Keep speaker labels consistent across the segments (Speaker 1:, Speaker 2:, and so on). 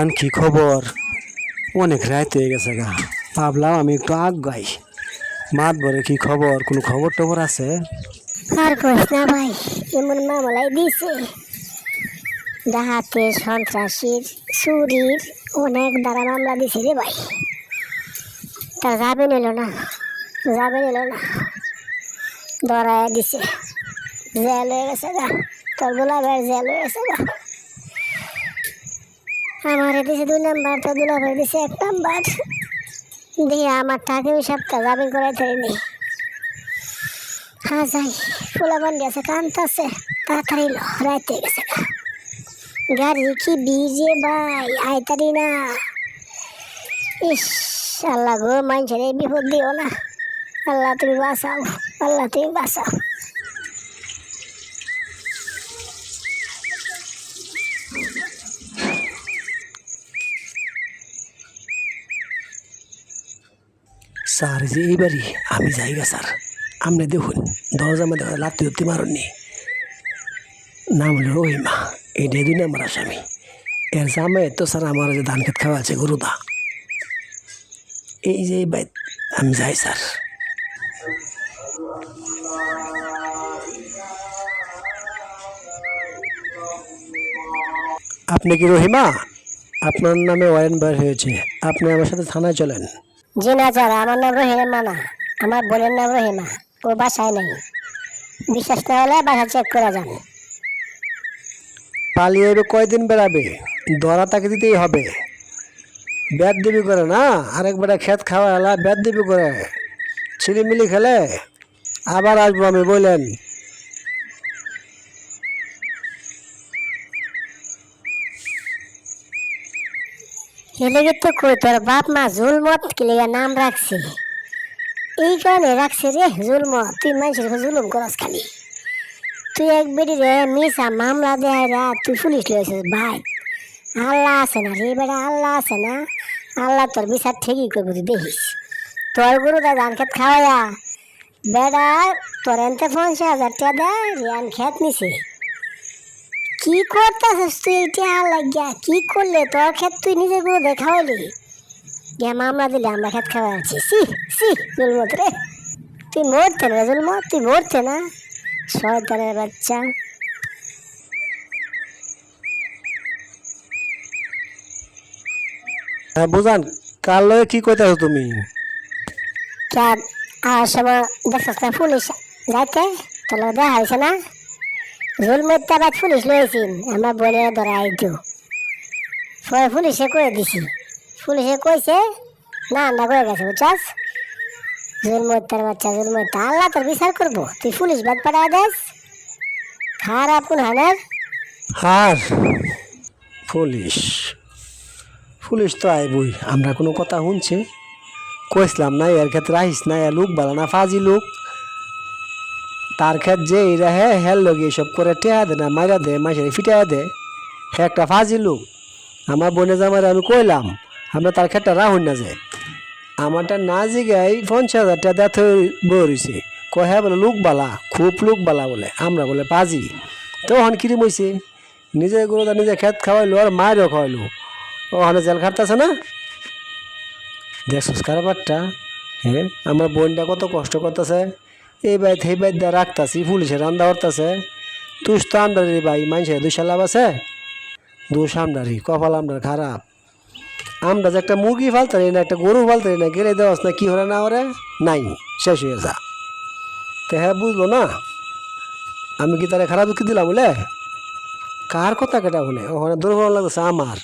Speaker 1: বুঝান কি খবর? অনেক রাত হয়ে গেছে গা। ভাবলাম আমি একটু আগ গাই। মাত বলে কি খবর? কোনো খবর টবর আছে?
Speaker 2: আর কইস না ভাই, এমন মামলাই দিছে। ডাহাতে সন্ত্রাসীর চুরির অনেক দ্বারা মামলা দিছে রে ভাই। তার যাবে নিল না, যাবে নিল না। ধরায় দিছে। জেল হয়ে গেছে গা তোর ভাই জেল হয়ে গেছে গা। আমারে দিছে দুই নাম্বার তোর দুলা ভাই দিছে এক নাম্বার। দিয়ে আমার টাকা সপ্তাহ যাবে করে ধরেনি হ্যাঁ যাই। ফুলা বান্ডি আছে কান্ত আছে তাড়াতাড়ি রাইতে গেছে। গাড়ি কি বিজে ভাই? আইতারি না। ইস, আল্লাহ গো, মানুষের এই বিপদ দিও না। আল্লাহ তুমি বাঁচাও, আল্লাহ তুমি বাঁচাও।
Speaker 1: স্যার, যে এইবারই আমি যাইগা, স্যার। আপনি দেখুন, দরজা মধ্যে লাত্তি উত্তি মারুননি। নাম হলো রহিমা এটাই দুই নাম্বার আসামি। এর জামে তো, স্যার, আমার যে ধান খেত খাওয়া আছে, গরুদা। এই যে এই বাইত আমি যাই, স্যার। আপনি কি রহিমা? আপনার নামে ওয়ারেন্ট বার হয়েছে। আপনি আমার সাথে থানায় চলেন।
Speaker 2: জি না চার আমার নাম রহিমা মানা আমার বোনের নাম রহিমা। ও বাসায় নেই। বিশ্বাস না হলে বাসা চেক করা যান।
Speaker 1: পালিয়ে এবে কয়দিন বেড়াবে? ধরা তাকে দিতেই হবে। ব্যাট দিবি করে না? আরেকবার খেত খাওয়া এলা ব্যাট দিবি করে। ছিলিমিলি খেলে? আবার আসব আমি, বললেন।
Speaker 2: এলেগে তো কই তোর বাপ মা জুলমত কি লেগে নাম রাখছে? এই কারণে রাখছে রে জুলমত, তুই মানুষের জুলুম করস খালি। তুই এক বেটি রে মিশা মামলা দেয় রা, তুই পুলিশ লয়েছিস ভাই। আল্লাহ আছে না রে বেটা, আল্লাহ আছে না? আল্লাহ তোর বিচার ঠিকই করবি তুই দেখিস। তোর গরু দা ধান খেত খাওয়াইয়া, বেটা তোর এনতে হাজার টাকা দেয় খেত নিছে। কি করতেছিস তুই? এটা লাগিয়া কি করলে? তোর ক্ষেত তুই নিজে করে দেখা হলি গিয়া মামলা দিলে আমরা খেত খাওয়া আছি। সি সি জুলমত রে। তুই মরতে না জুলমত তুই মরতে না। শয়তানের বাচ্চা।
Speaker 1: হ্যাঁ বুঝান কার লয়ে কি কইতেছো তুমি?
Speaker 2: ক্যাব আর সময় দেখছিস না পুলিশ যাইতে তোর লগে দেখা হয়েছে না? জুলমত আবার পুলিশ লয়েছিন আমার বোনের ধরা আইতো। পরে পুলিশে কয়ে দিছি। পুলিশে কইছে, না না কয়ে গেছে বুঝছাস? জুলমত তার বাচ্চা জুলমত আল্লাহ তোর বিচার করব। তুই পুলিশ বাদ পাঠা দেস। খারাপ কোন হানের।
Speaker 1: হার? পুলিশ পুলিশ তো আইবই, আমরা কোনো কথা শুনছে? কইসলাম না, এর ক্ষেত্রে আহিস না, এ লোক বালা না, ফাজি লোক। তার ক্ষেত যে এরা হে হেল লগে সব করে টেহা দে না, মাইরা দে মাইসে ফিটা দে। হে একটা ফাজি লোক। আমার বোনে জামাই আমি কইলাম, আমরা তার ক্ষেতটা রাহুন না যে। আমারটা না জিগাই পঞ্চাশ হাজার টাকা দেথ বইছে কয় হ্যাঁ বলে, লোক বালা, খুব লোক বালা বলে, আমরা বলে পাজি। তখন কিরি হয়েছে নিজে গরু নিজে খেত খাওয়াইলো আর মায়েরও খাওয়াইলো। ওখানে জেল খাটতেছে না? দেখছিস কারবারটা হ্যাঁ আমার বোনটা কত কষ্ট করতেছে। এই বাইত এই বাইত দিয়ে রাখতাছি, পুলিশে রান্দা করতেছে। তুই তো আমদারি ভাই মানুষের দুইশা লাভ আছে? দুশ আমদারি কপাল আমদার খারাপ। আমরা যে একটা মুরগি ফালতারি না, একটা গরু ফালতারি না, গেলে দেওয়াস না, কি হরে না হরে নাই, শেষ হয়ে যা। তো হ্যাঁ বুঝলো না? আমি কি তারা খারাপ কি দিলাম বলে? কার কথা কেটা বলে? ওখানে দুর্বল লাগছে আমার।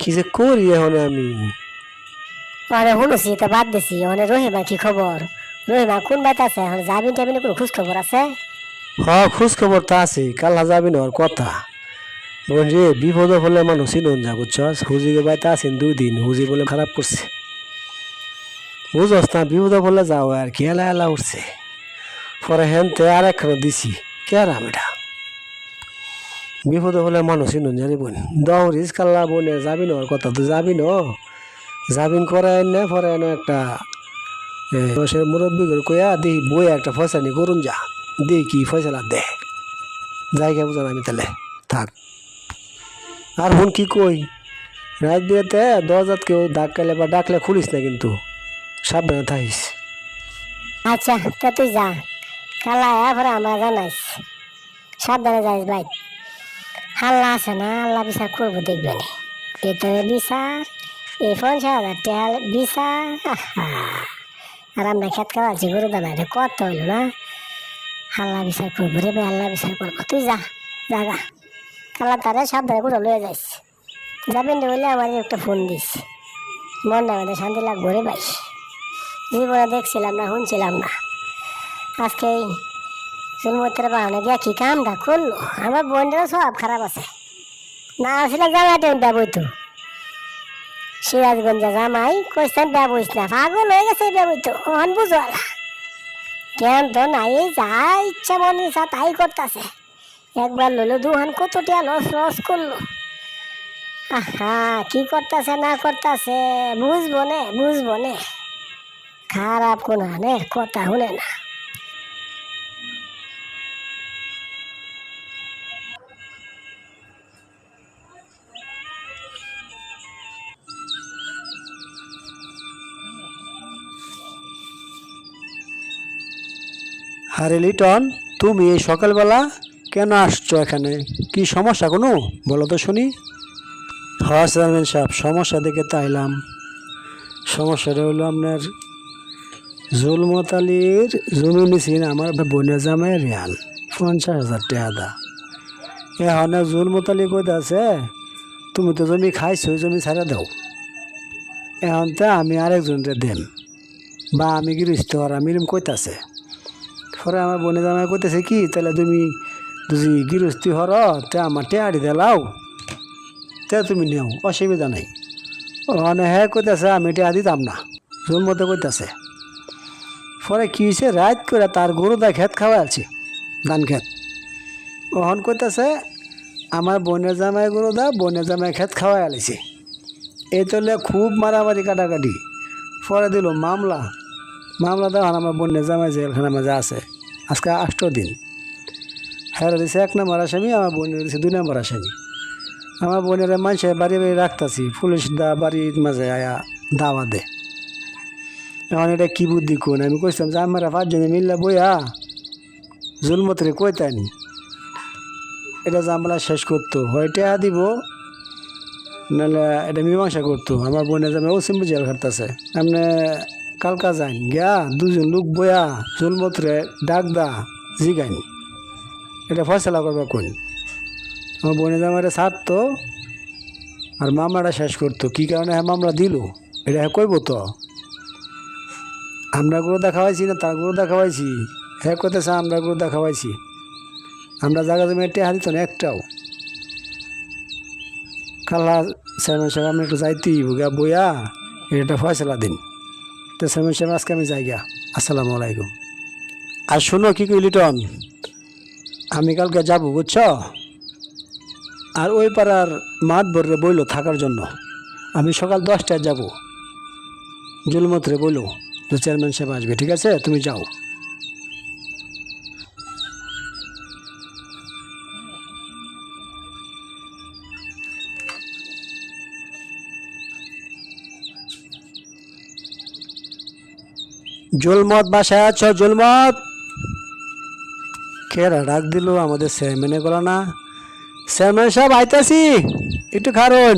Speaker 1: কি যে করি এখন আমি?
Speaker 2: মানে শুনেছি, তো বাদ দিছি মানে রহিমা কি খবর? রহিমা কোন বাইতে আছে? এখন যাবিন টাবিন কোনো খোঁজ খবর আছে?
Speaker 1: হ খোঁজ খবর তো আছে কাল্লা যাবি না ওর কথা রে, বিপদ হলে মানুষ চিনুন যা বুঝছস? হুজিকে বাইতে আছেন দুই দিন হুজি বলে খারাপ করছে। বুঝস না, বিপদ হলে যাও, আর কি এলা এলা উঠছে। পরে হেনতে আর একখানে দিছি। কে রাম এটা? বিপদ হলে মানুষ চিনুন জানি বোন। দহ রিস কাল্লা বোনে যাবি না ওর কথা, তো যাবি না যাবিন করে এনে, পরে একটা সে মুরব্বী করে কইয়া দেখি বই একটা ফয়সানি করুন যা। দেখি কি ফয়সালা দে। জায়গা বুঝান আমি তাহলে। থাক।
Speaker 3: আর হুন কি কই? রাত বিয়েতে দরজাত কেউ ডাকলে বা ডাকলে খুলিস না কিন্তু। সাবধানে থাকিস।
Speaker 2: আচ্ছা তা তুই যা। কালা পরে আমরা জানাইস সাবধানে যাইস ভাই। আল্লাহ আছে না আল্লাহ বিচার করব দেখবেন ভেতরে বিচার এই পঞ্চাশ হাজার টাকা বিচার আহা। আর আমরা খেত খাওয়াচ্ছি গরু দানা, এটা কত হইল না? হাল্লা বিচার করব রে ভাই, হাল্লা বিচার করব। তুই যা জাগা কালা তারে সাবধানে করে লয়ে যাইস। যাবেন রে বলে আমার একটা ফোন দিস। মন না আমাদের শান্তি লাগবো রে ভাই। জীবনে দেখছিলাম না, শুনছিলাম না। আজকে এই জন্মতের বাহানে গিয়া কি কামটা করল? আমার বোনটারও সব খারাপ আছে। না আসলে জামাই টেন ব্যবহৃত। সিরাজগঞ্জে জামাই কইছেন ব্যবহৃত না পাগল হয়ে গেছে ব্যবহৃত অন বুঝওয়ালা কেন তো নাই যা ইচ্ছা মনে ইচ্ছা তাই করতেছে। একবার লইলো দুহান কত টিয়া লস লস করল। আহা, কি করতেছে, না করতেছে, বুঝব নে বুঝব নে। খারাপ কোন কথা শুনে না।
Speaker 3: আরে লিটন, তুমি এই সকালবেলা কেন আসছো এখানে? কি সমস্যা কোনো? বলো তো শুনি। হ্যাঁ চেয়ারম্যান সাহেব, সমস্যা দেখে তাইলাম সমস্যাটা হলো আপনার জুলমত আলীর জমি নিছেন আমার বোনের জামাই রিয়াল, পঞ্চাশ হাজার টাকা দা। এখন জুলমত আলী কইতে আছে তুমি তো জমি খাইছো জমি ছাড়া দাও। এখন তে আমি আরেকজনকে দেম, বা আমি গৃহস্থ আর আমি কইতাছে। পরে আমার বোনে জামাই কইতেছে কি তাহলে তুমি যদি গৃহস্থী হর, তে আমার টেয়ারি দিলাও তে তুমি নেও, অসুবিধা নাই। ওখানে হ্যাঁ কইতেছে, আমি টেয়া দিতাম না। জোর মতো কইতেছে। পরে কি হয়েছে রাত করে তার গরু দা খেত খাওয়া আছে ধান খেত ওহন কইতেছে, আমার বোনের জামাই গরু দা, বোনের জামাই খেত খাওয়া আলিছে এই তোলে খুব মারামারি কাটাকাটি। পরে দিল মামলা মামলা দেওয়া আমার বোনের জামাই জেলখানা মাঝে আছে। আজকে আষ্ট দিন। হ্যাঁ দিছে এক নম্বর আসামি, আমার বোনের দিছে দুই নম্বর আসামি। আমার বোনের মানুষে বাড়ি বাড়ি রাখতাছি, পুলিশ দা বাড়ির মাঝে আয়া দাওয়া দে। এখন এটা কি বুদ্ধি কোন? আমি কইছিলাম যে আমরা পাঁচজনে মিললে বইয়া জুলমতরে কইতানি এটা জামলা শেষ করতো হয় টেহা দিব, নাহলে এটা মীমাংসা করতো। আমার বোনের জামে ওসিম জেল খাটতেছে। আপনি কালকা যাইন গিয়া দুজন লোক বয়া জুলমতরে ডাক দা জিগাইন। এটা ফয়সলা করবা কোন? আমার বোনের জামারে ছাড়তো আর মামলাটা শেষ করতো। কি কারণে হ্যাঁ মামলা দিল? এটা হ্যাঁ কইব তো। আমরা গরু দেখাওয়াইছি না তার গরু দেখাওয়াইছি হ্যাঁ করতেছে আমরা গরু দেখাওয়াইছি আমরা জায়গা জমি একটা হারিত না, একটাও। কালা চেয়ারম্যান সাহেব আমি একটু যাইতেই গা বইয়া এটা ফয়সলা দিন। তো সেমন সাহেব আজকে আমি যাই গা আসসালামু আলাইকুম। আর শোনো কী কই লিটন? আমি কালকে যাব, বুঝছ? আর ওই পাড়ার মাঠ বর্রে বইলো থাকার জন্য। আমি সকাল দশটায় যাব। জুলমতরে বলো যে চেয়ারম্যান সাহেব আসবে, ঠিক আছে? তুমি যাও। জুলমত বাসায় আছো, জুলমত? কেরা ডাক দিল? আমাদের চেয়ারম্যানে গেল না। চেয়ারম্যান সাহেব আইতাছি। একটু খারুন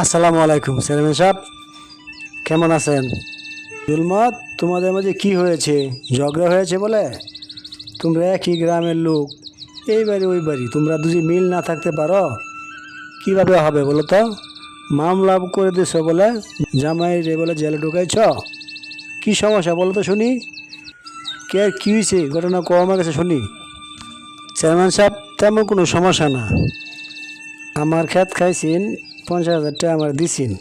Speaker 3: আসসালামু আলাইকুম চেয়ারম্যান সাহেব কেমন আছেন? জুলমত, তোমাদের মাঝে কি হয়েছে? ঝগড়া হয়েছে বলে? তোমরা একই গ্রামের লোক। এই বাড়ি, ওই বাড়ি। তোমরা দুজি মিল না থাকতে পারো? কীভাবে হবে বলো তো? মামলা করে দিছ বলে জামাই রে বলে জেলে ঢুকাইছ? কি সমস্যা বলো তো শুনি। কে কী হয়েছে ঘটনা কম গেছে শুনি। চেয়ারম্যান সাহেব, তেমন কোনো সমস্যা না। আমার খেত খাইছেন, পঞ্চাশ হাজার টাকা আমার দিছিন।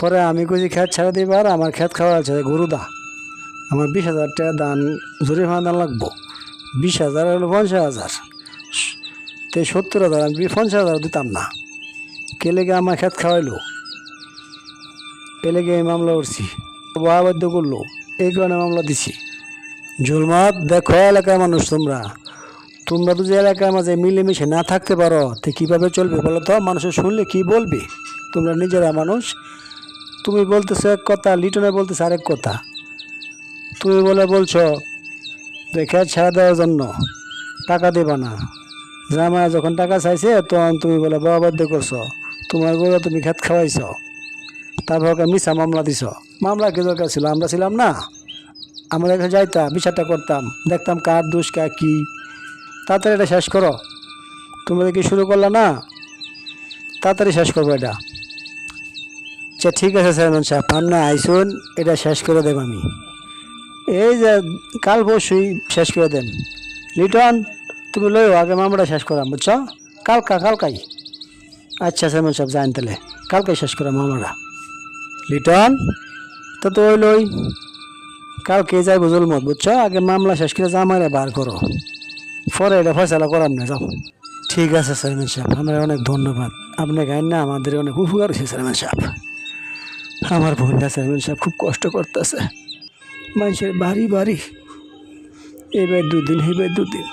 Speaker 3: পরে আমি কইছি খেত ছাড়া দিবার আমার খেত খাওয়া আছে গরুদা। আমার বিশ হাজার টাকা দান জরিমানা দান লাগবো। বিশ হাজার হলো পঞ্চাশ হাজার। তো সত্তর হাজার, আমি পঞ্চাশ হাজার দিতাম না। কে লেগে আমার খেত খাওয়াইলো? এ লেগে এই মামলা করছি? বহাবাধ্য করল। এই কারণে মামলা দিছি। জুলমত, দেখো এলাকার মানুষ তোমরা। তোমরা তো যে এলাকার মাঝে মিলেমিশে না থাকতে পারো, তো কীভাবে চলবে বলো তো? মানুষের শুনলে কি বলবে? তোমরা নিজেরা মানুষ। তুমি বলতেছো এক কথা, লিটনে বলতেছো আরেক কথা। তুমি বলে বলছো যে খেত ছাড়া দেওয়ার জন্য টাকা দেবা না। জামা যখন টাকা চাইছে, তখন তুমি বলে বাবাবাদ্য করছ। তোমার গরু তুমি খেত খাওয়াইছ। তারপর ওকে মিশা মামলা দিছ। মামলা কি দরকার ছিল? আমরা ছিলাম না। আমরা এখানে যাইতাম, বিচারটা করতাম, দেখতাম কার দোষ, কার কী। তাড়াতাড়ি এটা শেষ করো। তুমি কি শুরু করলা না? তাড়াতাড়ি শেষ করব এটা। আচ্ছা ঠিক আছে চেয়ারম্যান সাহেব আপনি আইসুন, এটা শেষ করে দেব আমি। এই যে, কাল পরশুই শেষ করে দেন। লিটন, তুমি লইও, আগে মামলাটা শেষ করাম, বুঝছ? কালকা, কালকাই। আচ্ছা চেয়ারম্যান সাহেব জান তাহলে। কালকে শেষ করাম মামলাটা লিটন, তো তো ওই লই, কালকে যাই বুঝল মত বুঝছ? আগে মামলা শেষ করে জামাইরে বার করো। পরে এটা ফয়সালা করার না যাও। ঠিক আছে চেয়ারম্যান সাহেব আমার অনেক ধন্যবাদ। আপনার গাইন না, আমাদের অনেক উপকার হয়েছে চেয়ারম্যান সাহেব। আমার বোনটা চেয়ারম্যান সাহেব, খুব কষ্ট করতেছে। মানুষের বাড়ি বাড়ি, এবার দুদিন এবার দুদিন।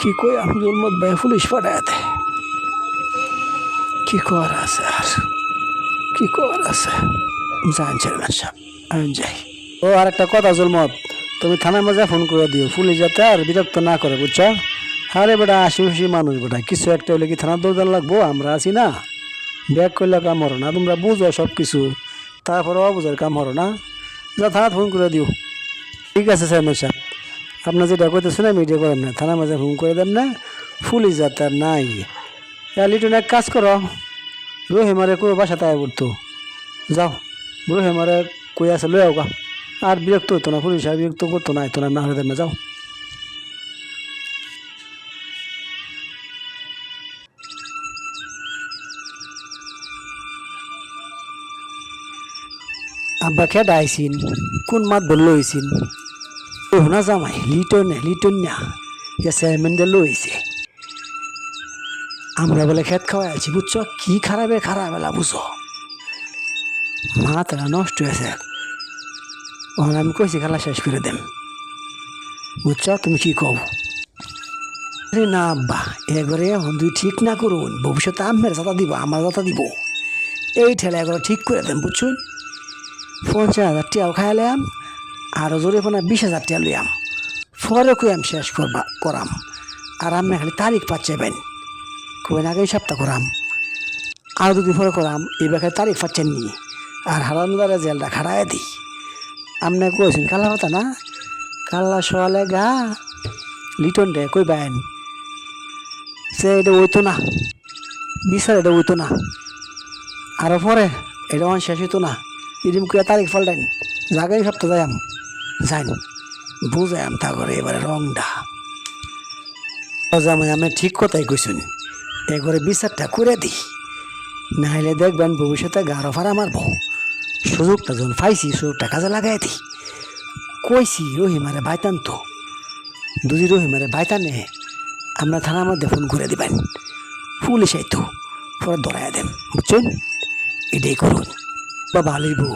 Speaker 3: কি কই আব্দুল মত ভাই পুলিশ পাঠাতে কি কর আছে আর? কি কর আছে? যান চেয়ারম্যান সাহেব আমি যাই। ও আর একটা কথা জুলমত। তুমি থানার মাঝে ফোন করে দিও। পুলিশ যাতে আর বিরক্ত না করে, বুঝছ? আরে বেটা আশিপাশি মানুষ বেটা। কিছু একটা হলে কি থানার দৌড় লাগবো? আমরা আছি না। ব্যাগ করলে কাম হরো না। তোমরা বুঝো সব কিছু তারপরে অবুঝার কাম হরো না। যা থানাত ফোন করে দিও। ঠিক আছে, স্যার সাহেব আপনার যেটা করতেছেন আমি এটা করেন না। থানার মাঝে ফোন করে দেন না পুলিশ যাতে নাই। লিটন, এক কাজ করো। রহিমারে কোনো বাসা তাই পড়তো। যাও। রহিমারে কই আছে লই গা। আর বিরক্ত হতো না পুলিশ আর বিরক্ত করতো না তো না হলে না, যাও। আব্বা খেয়ে আইসিন কোন মাত বলল হয়েছিন ও না জামাই লিটন লিটন না ইয়া চেয়ারম্যানটা লইছে আমরা বলে খেত খাওয়াই আছি বুঝছ কি খারাপে খারাপ এলা বুঝো মাথাটা নষ্ট হয়েছে ওখানে আমি কইছি খেলা শেষ করে দেন বুঝছ তুমি কি কও আরে না আব্বা এবারে এখন তুই ঠিক না করুন ভবিষ্যতে আমের যাতা দিব আমার যাতা দিব এই ঠেলা এগুলো ঠিক করে দেন বুঝছুন পঞ্চাশ হাজার টাকাও খাইলাম আরও জোরে পোনা বিশ হাজার টাকা লইয়াম পরে কইয়াম শেষ করবা করাম। আর আমি খালি তারিখ পাচ্ছেন কবেন আগে সপ্তাহ করাম। আর যদি পরে করাম এবার খালি তারিখ পাচ্ছেন নি। আর হারামদারে জেলটা খাড়ায় দিই। আপনি কইছেন কালা কথা না? কাল্লা সোয়ালে গা, লিটন রে, কই বাইন সে এটা ওইতো না। বিচার এটা ওইতো না। আরও পরে, এটা শেষ হইতো না। এরম করে তারিখ ফলটাইন জাগাই সপ্তাহ যাইম যাইন বুঝাইম তা করে এবারে রংটা জামাই আমি ঠিক কথাই কইছুন এবারে বিচারটা করে দিই নাহলে দেখবেন ভবিষ্যতে গারো ফাড়া মারবো। সুযোগটা যখন পাইছি, সুযোগটা কাজে লাগাই দিই কইছি, রহিমারে বাইতান তো। দুজি রহিমারে বাইতানে আমরা থানার মধ্যে ফোন করে দিবেন। পুলিশ আইতো, পরে ধরাই দেন, বুঝছেন? এটাই করুন। বা ভালোই বউ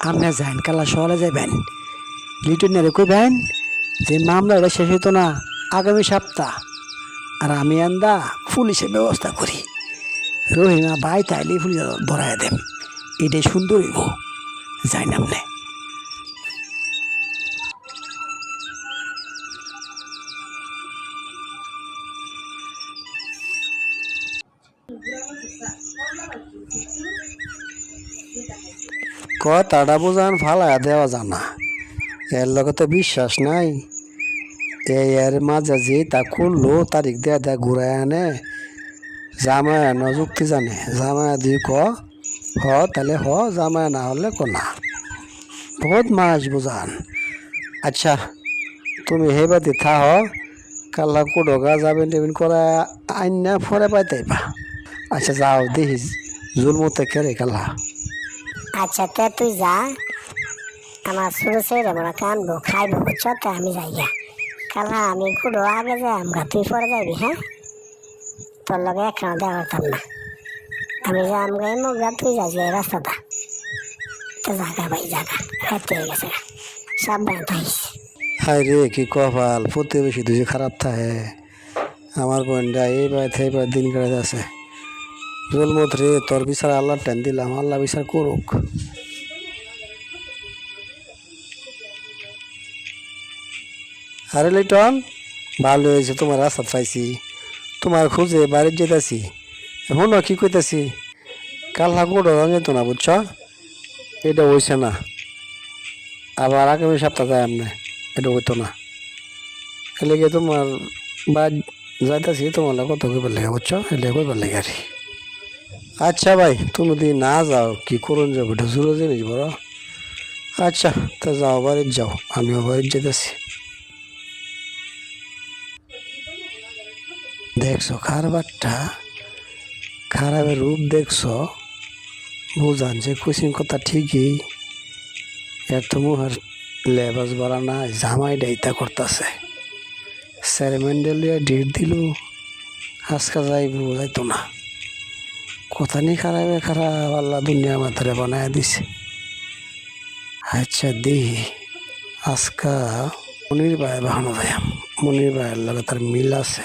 Speaker 3: আপনার কালা শহরে যাবেন লিটনের কইবেন যে মামলা এটা শেষ হতো না, আগামী সপ্তাহ। আর আমি আন্দা পুলিশের ব্যবস্থা করি। রহিমা বাই তাইলে পুলিশ ধরাই দেন। এটাই সুন্দর হইব। যাই নামনে কথাটা বোঝান ফালায়া দেওয়া জানা। এর লগে তো বিশ্বাস নাই। এর মাঝে যে তা করল, তারিখ দেয়া দেয়া ঘুরায় আনে। জামায় ন যুক্তি জানে। জামায় দি ক, হ, তাহলে হ, জামায় না হলে ক না। বহুত মাস বোঝান। আচ্ছা তুমি হেবাদি থাহ। কাল্লা কুডগা যাবেন টেবিন করা আইন না ফরে পাইতেইবা আচ্ছা যাও দেখি জুলমতে কেড়ে কাল্লা।
Speaker 2: আচ্ছা তুই যা। আমার ছোট ছেলে মনে কানবো খাইবো, বুঝছ? তে আমি যাই গা কালা, আমি কুড়ো আগে যাই আমরা তুই পরে যাবি হ্যাঁ? তোর লগে একখানা দেখা করতাম না। আমি যা আমগা এমগা তুই যাই যে রাস্তাটা। তো জাগা ভাই, জাগা। রাত্রি হয়ে গেছে সাবধানে থাকিস
Speaker 3: হাই রে, কি কপাল। প্রতিবেশী যে খারাপ থাকে। আমার বোনটা এইবার এইবার দিন কাটে আছে। জলমত রে, তোর বিচার আল্লাহ টেন দিলাম, আল্লাহ বিচার করুক। আরে লিটন, ভালো হয়েছে, তোমার রাস্তা পাইছি। তোমার খুঁজে বাড়ির যেতেছি। এখন কি কইতাছি? কাল্লা গোড়ো যেত না, বুঝছ? এটা হইছে না। আবার আগামী সপ্তাহ যায় আপনি এটা হইতো না। এলে গিয়ে তোমার বা যাইতেছি, তোমার কত কইবার লাগে, বুঝছ? এলে কইবার লাগে আর আচ্ছা ভাই, তুমি যদি না যাও, কি করুন যাব? এটা জিনিস বড়। আচ্ছা তা যাও, বাড়ির যাও। আমিও বাড়ির যেতেছি। দেখছ খারবারটা খারাপের রূপ দেখছ, বুঝান যে কুচিং কথা ঠিকই এর তো মুহার লেবাস বলা না জামাই ডাইতা করতেছে। স্যারেমেন্ডেলিয়া ডেট দিল, আজকা যাইব যাইতো না। কথা নি খারাপে খারাপ, আল্লাহ দুনিয়া মাথারে বানায় দিছে। আচ্ছা দিহি আজকা মনির ভাই বাহানো যাইম মনির ভাইয়ের লগে তার মিল আছে।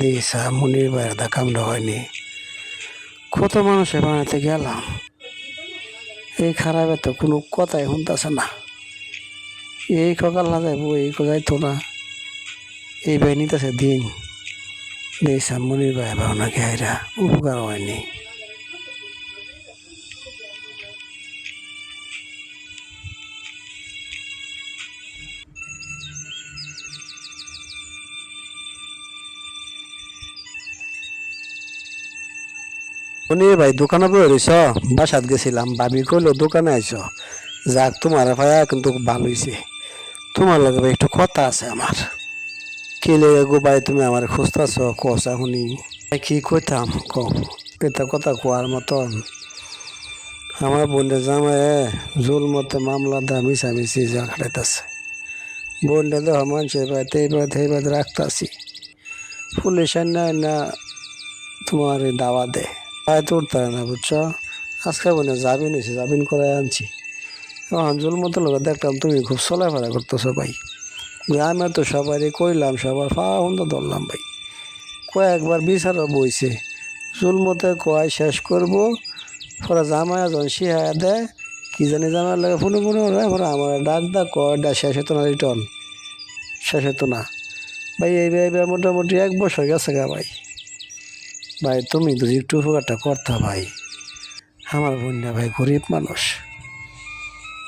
Speaker 3: দিয়েছা মনির ভাইয়ের দা কামড়া হয়নি। কত মানুষ বানাতে গেলাম। এই খারাপে তো কোনো কথাই শুনতেছে না। এই ককাল না যাইব এই যাইতো না। এই ভাই নিতেছে দিন। দিয়েছা মনির ভাই ভাবনাকে হাইরা উপকার হয়নি। মনির ভাই দোকানে বয়ে রইছ বাসাত গেছিলাম ভাবি কইলো দোকানে আইছ যাক তোমার ভাইয়া কিন্তু ভালো হয়েছে তোমার লগে ভাই একটু কথা আছে আমার কি লেগে গো ভাই তুমি আমার খুঁজতেছ কষা শুনি ভাই কি কইতাম ক এটা কথা কোয়ার মতন আমার বোনের জামাই জোল মতে মামলা দা মিশামিশি যা খাটাইতেছে বোনটা দেহ মানুষের বাড়িতে এই বাড়িতে এই বাড়িতে রাখতেছি পুলিশের না তোমার দাওয়া দে পায়ে উঠতে না, বুঝছ? আজকে বোনে যাবিন হয়েছে যাবিন করে আনছি। অঞ্জল মতো লোক দেখলাম তুমি খুব চলাফেরা করতেছো ভাই। গ্রামে তো সবারই কইলাম, সবার ফাওয়া বন্ধ ধরলাম ভাই। কয়েকবার বিচারও বইছে। জুলমতে কয় শেষ করব, পরে জামাই যখন শিহা দেয়, কি জানি জামাই লাগে ফোনে ফোনে পরে আমার ডাক ডাক কয়টা শেষ হতো না রিটার্ন শেষ হতো না। ভাই এই মোটামুটি এক বছর গেছে গা ভাই। ভাই, তুমি তো একটু উপকারটা করতা ভাই। আমার বোনটা ভাই গরিব মানুষ।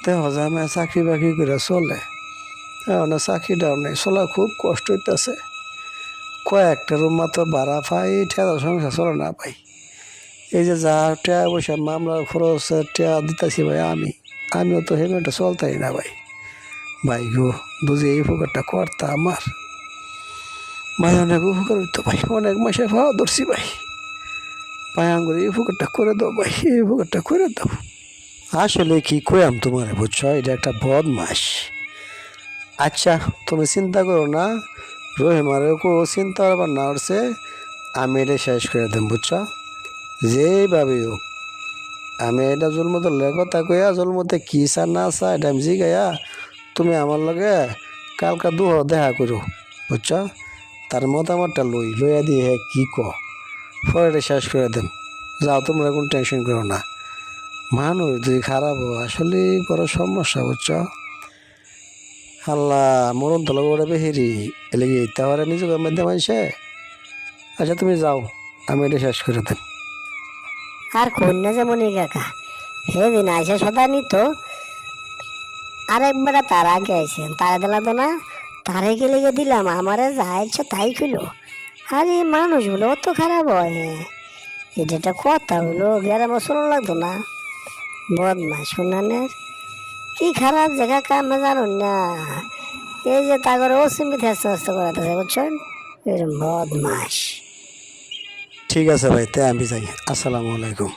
Speaker 3: দেহ জামে চাকরি বাকরি করে চলে, এখন চাকরিটাও নেই, চলা খুব কষ্ট হইতেছে। কয়েকটা রুম মাত্র ভাড়া পাই ঠেলা সংসার চলে না ভাই। এই যে যা টেয়া পয়সা মামলার খরচ টেয়া দিতেছি ভাই আমি, আমিও তো হেমেটা চলতাই না ভাই। ভাই গো, বুঝি এই উপকারটা করতা আমার। ভাই অনেক উপকার হইতো ভাই। অনেক মাসে পাওয়া ধরছি ভাই। ভাই আঙ্গুর এই উপকারটা করে দাও ভাই, এই উপকারটা করে দাও। আসলে কি কয়াম তোমার বুঝছ? এটা একটা বদমাস। আচ্ছা তুমি চিন্তা করো না। রহিমারে কো চিন্তা করবার না উঠছে আমি এটা শেষ করে দেব বুঝছ? যেইভাবে হোক, আমি এটা জন্মতে কথা কইয়া জন্মতে কি চা না চা এটা আমি জিগাইয়া, তুমি আমার লগে কালকা দুহ দেখা করো, বুঝছ? তার মতামতটা লই, লইয়া দিয়ে হে কি ক? পরে শেষ করে দেন। যাও, তোমরা কোনো টেনশন করো না। মানুষ যদি খারাপ হয়, আসলে বড় সমস্যা, বুঝছ? আল্লাহ, মরণ তো ওরা বেহেরি। এলে গিয়ে তাহলে নিজেকে মধ্যে মানছে আচ্ছা তুমি যাও, আমি এটা শেষ করে দেন।
Speaker 2: আর কন্যা যেমনই কাকা সেদিন আইসে সদা নিত আরেকবার তার আগে আইসে তারা দিলা তো না? তারে গেলে গিয়ে দিলাম, আমারে যা ইচ্ছা তাই ছিল আর মানুষগুলো অত খারাপ হয়। এটা একটা কথা হলো, গ্রামে শোনো লাগতো না। বদমাস শুনানের কি খারাপ জায়গা কামে জানুন না। এই যে তাগর অসীমিত হাস্তে হাস্তে করাতেছে বুঝছেন? এরকম বদমাস
Speaker 3: ঠিক আছে ভাই, তাই আমি যাই। আসসালামু আলাইকুম।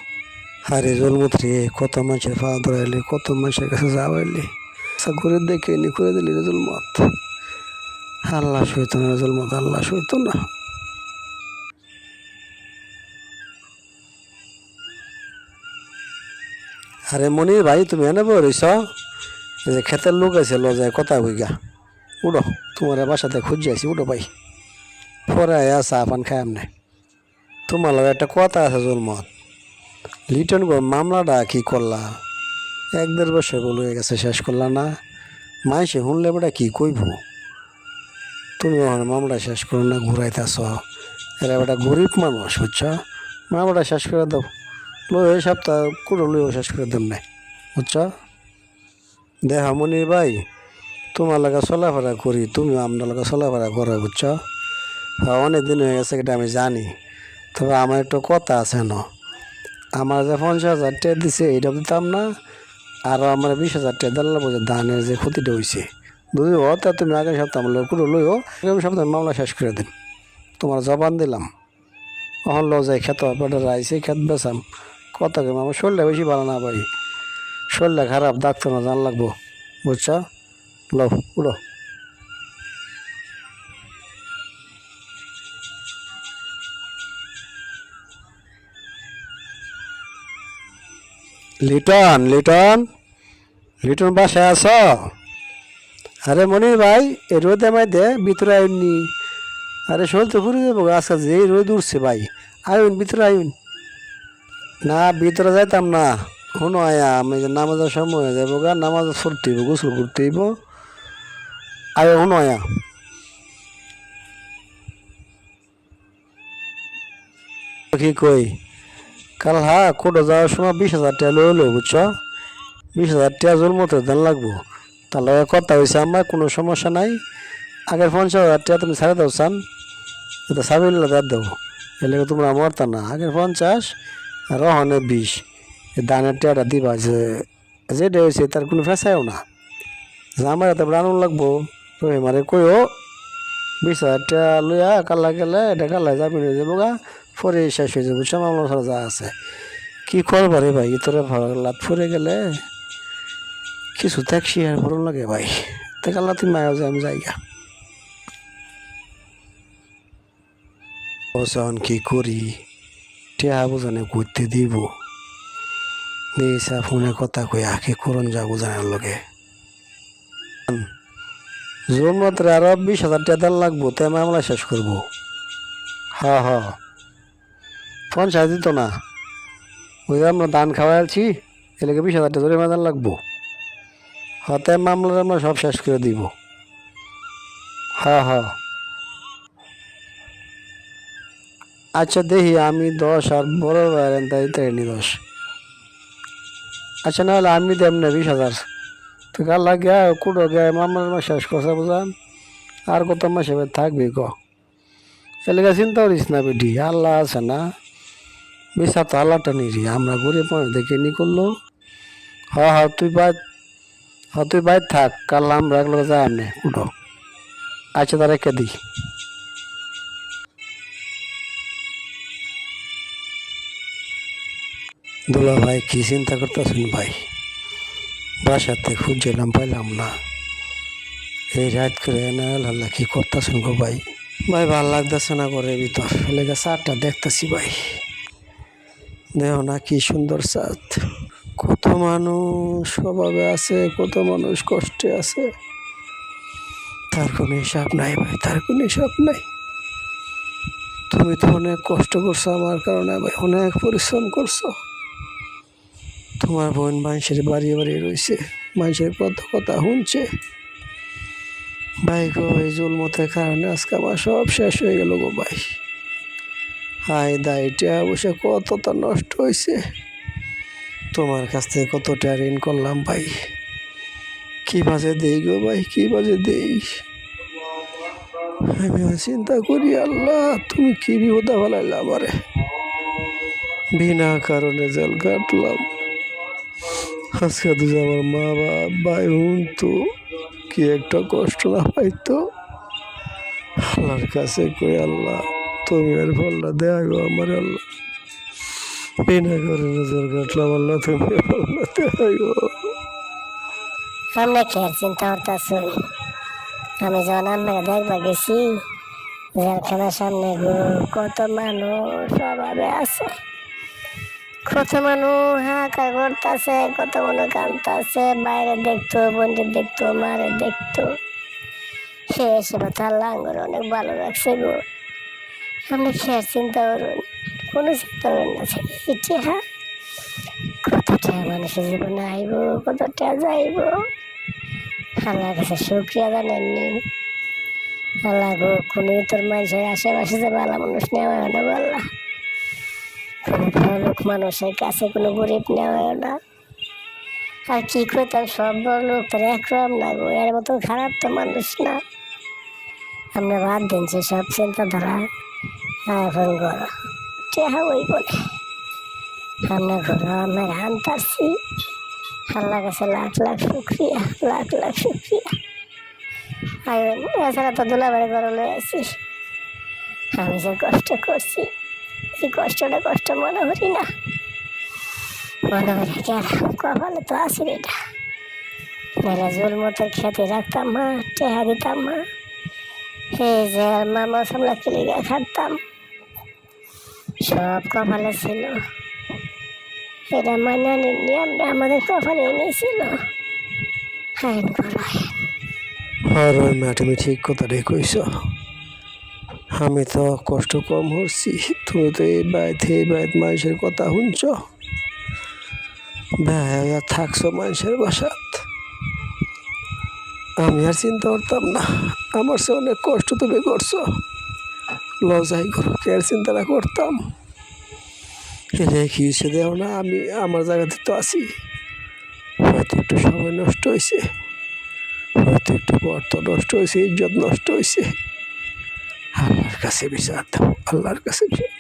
Speaker 3: আরে জলমত রে কত মানুষের পা ধরাইলি কত মানুষের কাছে যাওয়াইলি আচ্ছা ঘুরে দেখে নি করে দিলি রে জলমত আল্লাহ সইতো না জলমত আল্লাহ সইতো না। আরে মনির ভাই, তুমি এনে এই যে ক্ষেতের লোক আছে লজায় কথা কইগা। উড়ো তোমার বাসাতে খুঁজে আছি উড়ো ভাই। পরে আয়া চা পান খাই আমনে। তোমার একটা কথা আছে জলমত। লিটন গো, মামলাটা কি করলা? এক দেড় বছর বলে গেছে, শেষ করলা না? মাইসে শুনলে বেটা, কি কইব? তুমি আমার মামলা শেষ করো না, ঘুরাইতেছ। এরা একটা গরিব মানুষ, বুঝছ? মামলাটা শেষ করে দাও। লই এই সপ্তাহ কোনো লইও শেষ করে দেব নাই, বুঝছ? মনির ভাই, তোমার লাগা চলাফেরা করি, তুমি আপনার লাগা চলাফেরা করো, বুঝছ? হ্যাঁ অনেক দিন হয়ে গেছে এটা আমি জানি, তবে আমার একটু কথা আছে না। আমার যে পঞ্চাশ হাজার টাকা দিছে, এইটা দিতাম না, আর আমার বিশ হাজার টাকা দিলাম বলছে ধানের যে ক্ষতিটা হয়েছে হ তা তুমি আগামী সপ্তাহ আমার কোনো লইও আগামী সপ্তাহে মামলা শেষ করে দিন। তোমার জবান দিলাম। লো যাই খেত, পেটে রাইছে, খেত বেসাম কথা কেমন আমার শরীরটা বেশি ভালো না ভাই। শরীরটা খারাপ, ডাক্তার না জান লাগবো। বুঝছ? লো উড়ো। লিটন লিটন। লিটন, বাসায় আস আরে মনির ভাই এ রোদে আমায় দে ভিতরে আইননি আরে শোল তো ঘুরে যাব আজকে যে রোদ উঠছে ভাই, আইন ভিতরে আইন। না, ভিতরে যাইতাম না শুনো আয়া আমি নামাজের সময় হয়ে যাব গা, নামাজ পড়তে হইব গোসল করতে হইব আয় শুনো আয়া কি কই? কাল হা কোটো যাওয়ার সময় বিশ হাজার টাকা লই হলো বুঝছ? বিশ হাজার টাকা জোর মতো দেন লাগবো। তাহলে কথা হয়েছে আমার কোনো সমস্যা নাই। আগের পঞ্চাশ হাজার তুমি ছাড়ে দাও, চান। এটা সাবিল্লা দাঁত দেবো। এলে তোমরা মরতা না। আগের পঞ্চাশ রহনে এই দানের টাকাটা দিবা যে, যেটা হয়েছে তার কোনো ফেসায়ও না। যে আমার এত আনন্দ লাগবো রহি মারে কইও, বিশ হাজার টাকা লইয়া কাল্লা গেলে এটা কাল্লা যাবি হয়ে যাব গা, পরে শেষ হয়ে যাব। মামলা যা আছে। কি করব রে ভাই? তোরা লাত ফুরে গেলে কিছু ট্যাক্সি আর ভরণ লাগে ভাই। তে কাল্লা তুমি মায়া যে আমি যাইগা। ওসন কি করি, টিয়া বোঝানে করতে দিব। দিয়েছা ফোনে কথা কই, আখে করন যাব জানার লগে। জোর মাত্র আরও বিশ হাজার টাকা দেন লাগবো তাই মামলা শেষ করব। হ্যাঁ হ্যাঁ পঞ্চাশ দিত না। ওই যে আমরা ধান খাওয়াইছি এলাকা বিশ হাজার টাকা ধরে মাদান লাগবো। হ্যাঁ তাই মামলাটা আমরা সব শেষ করে দিব। হ্যাঁ হ্যাঁ। আচ্ছা দেখি আমি দশ আর বড় ভাইয়ের তাই তাই দশ। আচ্ছা নাহলে আমি দেব না বিশ হাজার। তো কাল লাগে? কুড়ো গে মাস শেষ করছে বুঝান আর কত মাসে এবার থাকবি ক? এলাকা চিন্তা করিস না বেটি, আল্লাহ আছে না। বিচার তো আল্লাহটা নিরি আমরা গরিব মানুষ দেখে নি করল। হ হ তুই বাদ। হ তুই বাইর থাক কাল আমরা একলগে যাই আমনে। উঠো। আচ্ছা তার রেখে দিই। দুলা ভাই কি চিন্তা করতেছেন ভাই? বাসাতে খুঁজছিলাম পাইলাম না। এই রাত করে এনে আল্লাহ কি করতেছেন গো ভাই? ভাই ভালো লাগতেছে না করে ভিতর। লেগে চারটা দেখতেছি ভাই। দেহ না কি সুন্দর চাঁদ। কত মানুষ স্বভাবে আছে, কত মানুষ কষ্টে আছে। তার কোনো হিসাব নাই ভাই, তার কোনো হিসাব নাই। তুমি তো অনেক কষ্ট করছ আমার কারণে ভাই, অনেক পরিশ্রম করছ। তোমার বোন মানুষের বাড়িয়ে বাড়িয়ে রয়েছে, মানুষের কত কথা শুনছে। ভাই গো, এই জুলমতের কারণে আজকে আমার সব শেষ হয়ে গেল গো ভাই। হাই দাইটা বসে কতটা নষ্ট হয়েছে। তোমার কাছ থেকে কতটা ঋণ করলাম ভাই? কি বাজে দেই গো ভাই, কি বাজে দেই? আমি চিন্তা করি, আল্লাহ, তুমি কি বিপদা ফেলাইলে আমারে? বিনা কারণে জেল কাটলাম। আজকে দুজ আমার মা বাপ, ভাই, বোন তো কি একটা কষ্ট না পাইতো আল্লাহর কাছে কই আল্লাহ, তুমি আর ফলটা দেয়া গো আমার আল্লাহ। বিনা কাটলাম আল্লাহ তুমি গো
Speaker 2: সামনে খেয়াল চিন্তা করতেছি? আমি যখন আপনাকে দেখবা গেছি জেলখানার সামনে গো, কত মানুষ সবাবে আছে। কত মানুষ হাহাকার করতেছে, কত মানুষ কান্দতেছে বাইরে দেখতো বোনকে দেখতো, মারে দেখতো। সে এসে তার লাঙ্গর অনেক ভালো লাগছে গো। আপনি খেয়ার চিন্তা করুন? কোনো চিন্তা করুন না হ্যাঁ কতটা মানুষের জীবনে আইব কতটা যাইব। আল্লাহর কাছে শুক্রিয়া জানাননি আল্লাহ গো, কোনো তোর মানুষের আশেপাশে যে ভালো মানুষ নেওয়া হয় না বললা কোনো ভালো লোক মানুষের কাছে কোনো গরিব নেওয়া হয় না। আর কি করতাম সব বড় লোক তোর একরকম না গো, এর মতো খারাপ তো মানুষ না। আমরা বাদ দিন যে সব চিন্তাধারা। এখন করো টেহা ওই বলে আমরা ঘর আমরা রান পারছি আল্লাহ কাছে লাখ লাখ শুক্রিয়া, লাখ লাখ শুক্রিয়া। আর এছাড়া তো দুলাবারে লয়ে আছি আমি যে কষ্ট করছি, এই কষ্টটা কষ্ট মনে করি না। মনে করি কপালে তো আসি এটা। নাহলে জোর মতো খেতে রাখতাম মা, টেহা দিতাম মা। এই যে আর মা মশলা কিনে খাতাম সব কপালে ছিল। এটা মান্য নিয়মটা আমাদের কপালে এনেছিল। করা
Speaker 3: আর ওই মা, তুমি ঠিক কথাটাই কইছ আমি তো কষ্ট কম হচ্ছি, তুমি তো এই বাইত এই বাইত মানুষের কথা শুনছ। বেহায়া থাকছো মানুষের বাসাত? আমি আর চিন্তা করতাম না, আমার সে অনেক কষ্ট তুমি করছ। লজাই করো চিন্তা আর চিন্তাটা করতাম। কি হয়েছে দেও না, আমি আমার জায়গাতে তো আছি। হয়তো একটু সময় নষ্ট হয়েছে হয়তো একটু অর্থ নষ্ট হয়েছে ইজ্জত নষ্ট হয়েছে আল্লাহর কাছে বিচার দেবো, আল্লাহর কাছে বিচার।